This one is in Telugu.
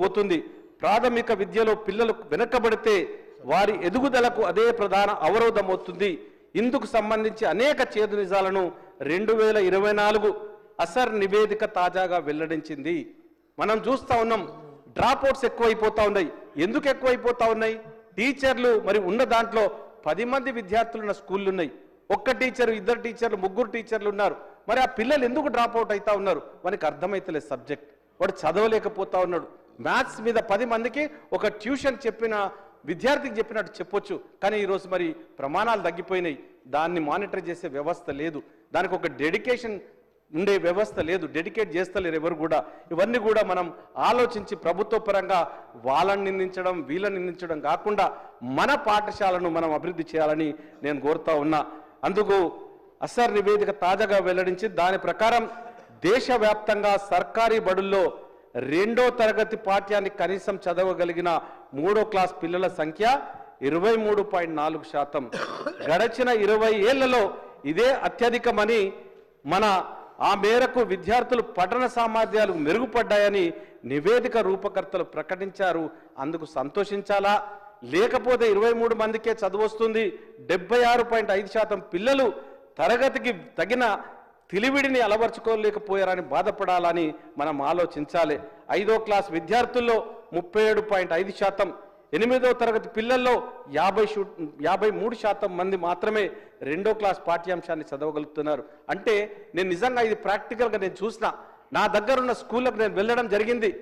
పోతుంది. ప్రాథమిక విద్యలో పిల్లలు వెనకబడితే వారి ఎదుగుదలకు అదే ప్రధాన అవరోధం అవుతుంది ఇందుకు సంబంధించి అనేక చేదు నిజాలను రెండు వేల ఇరవై నాలుగు అసర్ నివేదిక తాజాగా వెల్లడించింది. మనం చూస్తా ఉన్నాం డ్రాప్ అవుట్స్ ఎక్కువైపోతా ఉన్నాయి. ఎందుకు ఎక్కువైపోతా ఉన్నాయి? టీచర్లు మరి ఉన్న దాంట్లో పది మంది విద్యార్థులు ఉన్న స్కూళ్ళు ఉన్నాయి. ఒక్క టీచర్ ఇద్దరు టీచర్లు ముగ్గురు టీచర్లు ఉన్నారు. మరి ఆ పిల్లలు ఎందుకు డ్రాప్ అవుట్ అవుతా ఉన్నారు? వానికి అర్థమైతలేదు సబ్జెక్ట్. వాడు చదవలేకపోతా ఉన్నాడు. మ్యాథ్స్ మీద పది మందికి ఒక ట్యూషన్ చెప్పిన విద్యార్థికి చెప్పినట్టు చెప్పొచ్చు. కానీ ఈరోజు మరి ప్రమాణాలు తగ్గిపోయినాయి. దాన్ని మానిటర్ చేసే వ్యవస్థ లేదు. దానికి ఒక డెడికేషన్ ఉండే వ్యవస్థ లేదు. డెడికేట్ చేస్తలేరు ఎవరు కూడా. ఇవన్నీ కూడా మనం ఆలోచించి ప్రభుత్వ పరంగా వాళ్ళని నిందించడం వీళ్ళని నిందించడం కాకుండా మన పాఠశాలను మనం అభివృద్ధి చేయాలని నేను కోరుతా ఉన్నా. అందుకు అసర్ నివేదిక తాజాగా వెల్లడించి దాని ప్రకారం దేశవ్యాప్తంగా సర్కారీ బడుల్లో రెండో తరగతి పాఠ్యాన్ని కనీసం చదవగలిగిన మూడో క్లాస్ పిల్లల సంఖ్య ఇరవై మూడు పాయింట్ నాలుగు శాతం. గడచిన ఇరవై ఏళ్ళలో ఇదే అత్యధికమని మన ఆ మేరకు విద్యార్థులు పఠన సామర్థ్యాలు మెరుగుపడ్డాయని నివేదిక రూపకర్తలు ప్రకటించారు. అందుకు సంతోషించాలా? లేకపోతే ఇరవై మూడు మందికే చదువు వస్తుంది. డెబ్బై ఆరు పాయింట్ ఐదు శాతం పిల్లలు తరగతికి తగిన తెలివిడిని అలవర్చుకోలేకపోయారని బాధపడాలని మనం ఆలోచించాలి. ఐదో క్లాస్ విద్యార్థుల్లో ముప్పై ఏడు పాయింట్ ఐదు శాతం ఎనిమిదో తరగతి పిల్లల్లో యాభై షూ యాభై మూడు శాతం మంది మాత్రమే రెండో క్లాస్ పాఠ్యాంశాన్ని చదవగలుగుతున్నారు. అంటే నేను నిజంగా ఇది ప్రాక్టికల్గా నేను చూసిన. నా దగ్గరున్న స్కూళ్ళకు నేను వెళ్ళడం జరిగింది.